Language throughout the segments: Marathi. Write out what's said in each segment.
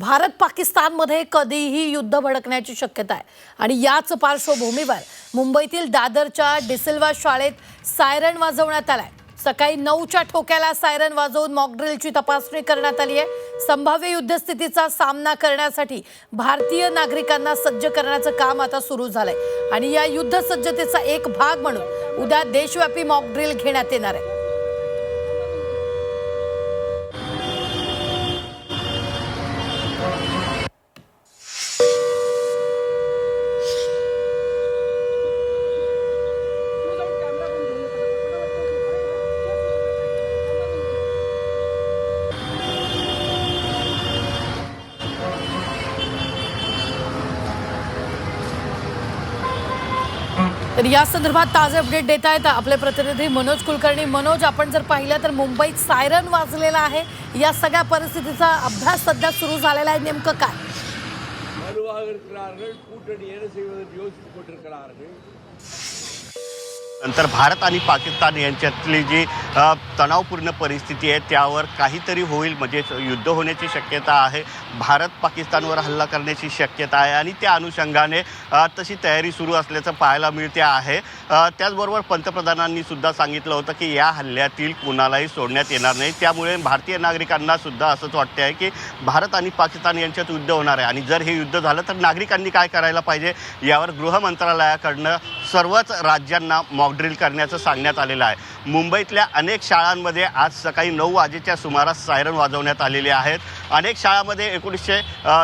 भारत पाकिस्तानमध्ये कधीही युद्ध भडकण्याची शक्यता आहे. आणि याच पार्श्वभूमीवर मुंबईतील दादरच्या डिसिल्वा शाळेत सायरन वाजवण्यात आलाय. सकाळी नऊच्या ठोक्याला सायरन वाजवून मॉकड्रिलची तपासणी करण्यात आली आहे. संभाव्य युद्धस्थितीचा सामना करण्यासाठी भारतीय नागरिकांना सज्ज करण्याचं काम आता सुरू झालंय. आणि या युद्ध सज्जतेचा एक भाग म्हणून उद्या देशव्यापी मॉकड्रिल घेण्यात येणार आहे. तर या संदर्भात ताजे अपडेट देत आहेत आपले प्रतिनिधी मनोज कुलकर्णी. मनोज आपण जर पाहिलं तर मुंबईत सायरन वाजलेला आहे. या सगळ्या परिस्थितीचा अभ्यास सध्या सुरू झालेला आहे. नेमकं काय? नंतर भारत आणि पाकिस्तान यांच्यातली जी तणावपूर्ण परिस्थिती आहे त्यावर काहीतरी होईल म्हणजे युद्ध होण्याची शक्यता आहे भारत पाकिस्तानवर हल्ला करण्याची शक्यता आहे आणि त्या अनुषंगाने तशी तयारी सुरू असल्याचं पाहायला मिळते आहे. त्याचबरोबर पंतप्रधानांनी सुद्धा सांगितलं होतं की या हल्ल्यातील कुणालाही सोडण्यात येणार नाही. त्यामुळे भारतीय नागरिकांना सुद्धा असंच वाटते आहे की भारत आणि पाकिस्तान यांच्यात युद्ध होणार आहे. आणि जर हे युद्ध झालं तर नागरिकांनी काय करायला पाहिजे यावर गृह मंत्रालयाकडनं सर्वच राज्यांना मॉकड्रिल करण्याचं सांगण्यात आलेलं आहे. मुंबईतल्या अनेक शाळांमध्ये आज सकाळी नऊ वाजेच्या सुमारास सायरन वाजवण्यात आलेले आहेत. अनेक शाळांमध्ये एकोणीसशे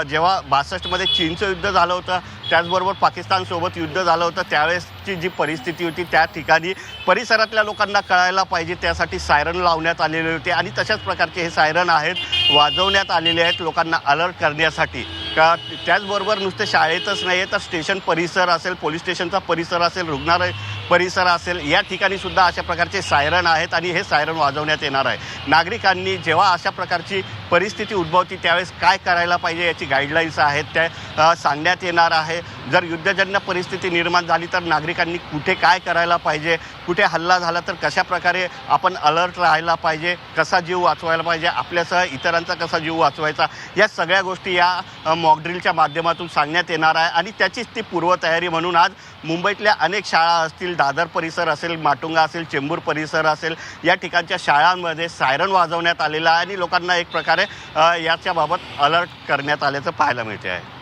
जेव्हा बासष्टमध्ये चीनचं युद्ध झालं होतं त्याचबरोबर पाकिस्तानसोबत युद्ध झालं होतं. त्यावेळेसची जी परिस्थिती होती त्या ठिकाणी परिसरातल्या लोकांना कळायला पाहिजे. त्यासाठी सायरन लावण्यात आलेले होते आणि तशाच प्रकारचे हे सायरन आहेत वाजवण्यात आलेले आहेत लोकांना अलर्ट करण्यासाठी. का त्याचबरोबर नुसते शाळेतच नाही आहे तर स्टेशन परिसर असेल पोलीस स्टेशनचा परिसर असेल रुग्णालय परिसर असेल या ठिकाणी सुद्धा अशा प्रकारचे सायरन आहेत आणि हे सायरन वाजवण्यात येणार आहे. नागरिकांनी जेव्हा अशा प्रकारची परिस्थिती उद्भवती त्यावेळेस काय करायला पाहिजे याची गाईडलाईन्स आहेत त्या सांगण्यात येणार आहे. जर युद्धजन्य परिस्थिती निर्माण झाली तर नागरिकांनी कुठे काय करायला पाहिजे कुठे हल्ला झाला तर कशा प्रकारे आपण अलर्ट राहायला पाहिजे कसा जीव वाचवायला पाहिजे आपल्यासह इतरांचा कसा जीव वाचवायचा या सगळ्या गोष्टी या मॉकड्रिलच्या माध्यमातून सांगण्यात येणार आहे. आणि त्याचीच ती पूर्वतयारी म्हणून आज मुंबईतल्या अनेक शाळा असतील दादर परिसर असेल माटुंगा असेल चेंबूर परिसर असेल या ठिकाणच्या शाळांमध्ये सायरन वाजवण्यात आलेलं आहे आणि लोकांना एक प्रकारे याच्याबाबत अलर्ट करण्यात आल्याचं पाहायला मिळते आहे.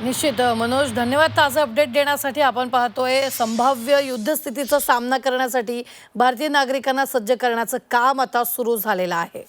निश्चित मनोज धन्यवाद ताजं अपडेट देण्यासाठी आपण पाहतोय संभाव्य युद्धस्थितीचा सामना करण्यासाठी भारतीय नागरिकांना सज्ज करण्याचं काम आता सुरू झालेलं आहे.